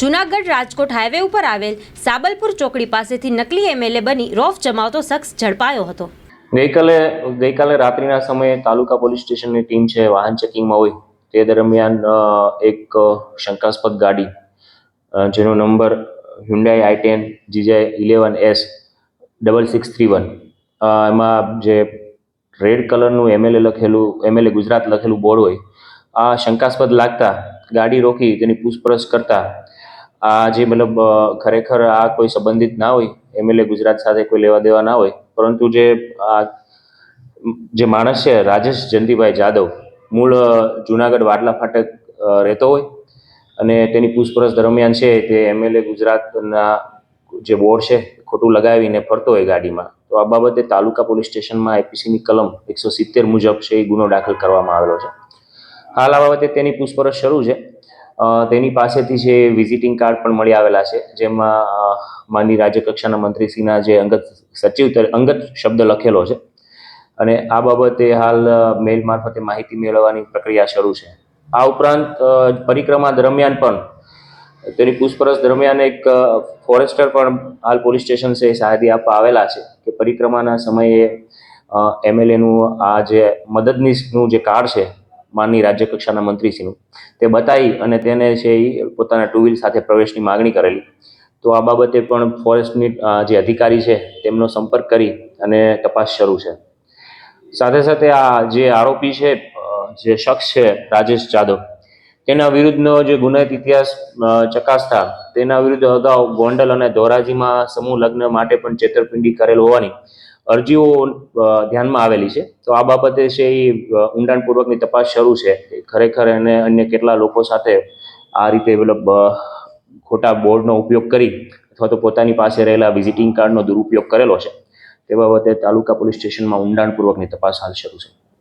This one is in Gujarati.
જુનાગઢ રાજકોટ હાઈવે ઉપર આવેલ સાબલપુર ચોકડી પાસેથી નકલી એમએલએ બની રોફ જમાવતો શખ્સ ઝડપાયો હતો. ગઈકાલે ગઈકાલે રાત્રિના સમયે તાલુકા પોલીસ સ્ટેશનની ટીમ છે, વાહન ચેકિંગમાં હોય, તે દરમિયાન એક શંકાસ્પદ ગાડી જેનો number Hyundai i ten GJ eleven S double six three one એમાં જે રેડ કલરનું એમએલએ લખેલું, એમએલએ ગુજરાત લખેલું બોર્ડ હોય, આ શંકાસ્પદ લાગતા ગાડી રોકી તેની પૂછપરછ કરતા આ જે મતલબ ખરેખર આ કોઈ સંબંધિત ના હોય એમએલએ ગુજરાત સાથે કોઈ લેવા દેવા ના હોય, પરંતુ જે આ, જે માણસ છે, રાજેશ જંતીભાઈ જાદવ, મૂળ જુનાગઢ વાડલા ફાટક રહેતો હોય અને તેની પૂછપરછ દરમિયાન છે તે એમએલએ ગુજરાતના જે બોર્ડ છે, ખોટું લગાવીને ફરતો હોય ગાડીમાં. તો આ બાબતે તાલુકા પોલીસ સ્ટેશનમાં આઈપીસીની કલમ એકસો સિત્તેર મુજબ છે એ ગુનો દાખલ કરવામાં આવેલો છે. હાલ આ બાબતે તેની પૂછપરછ શરૂ છે. તેની પાસેથી જે વિઝિટિંગ કાર્ડ પણ મળી આવેલા છે, જેમાં માનની રાજ્યકક્ષાના મંત્રીશ્રીના જે અંગત સચિવ અંગત શબ્દ લખેલો છે. અને આ બાબતે હાલ મેલ મારફતે માહિતી મેળવવાની પ્રક્રિયા શરૂ છે. આ ઉપરાંત પરિક્રમા દરમિયાન પણ, તેની પૂછપરછ દરમિયાન એક ફોરેસ્ટર પણ હાલ પોલીસ સ્ટેશન છે સહાયતી આપવા આવેલા છે કે પરિક્રમાના સમયે એમએલએનું આ જે મદદનીશનું જે કાર્ડ છે માનની રાજ્ય કક્ષાના મંત્રીશ્રીનું તે બતાવી અને તેને છે એ પોતાના ટુ વ્હીલ સાથે પ્રવેશની માગણી કરેલી. તો આ બાબતે પણ ફોરેસ્ટની જે અધિકારી છે, તેમનો સંપર્ક કરી અને તપાસ શરૂ છે. સાથે સાથે આ જે આરોપી છે જે શખ્સ છે, રાજેશ જાદવ, તેના વિરુદ્ધનો જે ગુનાહિત ઇતિહાસ ચકાસતા તેના વિરુદ્ધ અગાઉ ગોંડલ અને ધોરાજીમાં સમૂહ લગ્ન માટે પણ છેતરપિંડી કરેલ હોવાની અરજીઓ ધ્યાનમાં આવેલી છે. તો આ બાબતે છે એ ઊંડાણપૂર્વકની તપાસ શરૂ છે ખરેખર એને અન્ય કેટલા લોકો સાથે આ રીતે મતલબ ખોટા બોર્ડનો ઉપયોગ કરી અથવા તો પોતાની પાસે રહેલા વિઝિટિંગ કાર્ડનો દુરુપયોગ કરેલો છે. તે બાબતે તાલુકા પોલીસ સ્ટેશનમાં ઊંડાણપૂર્વકની તપાસ હાલ શરૂ છે.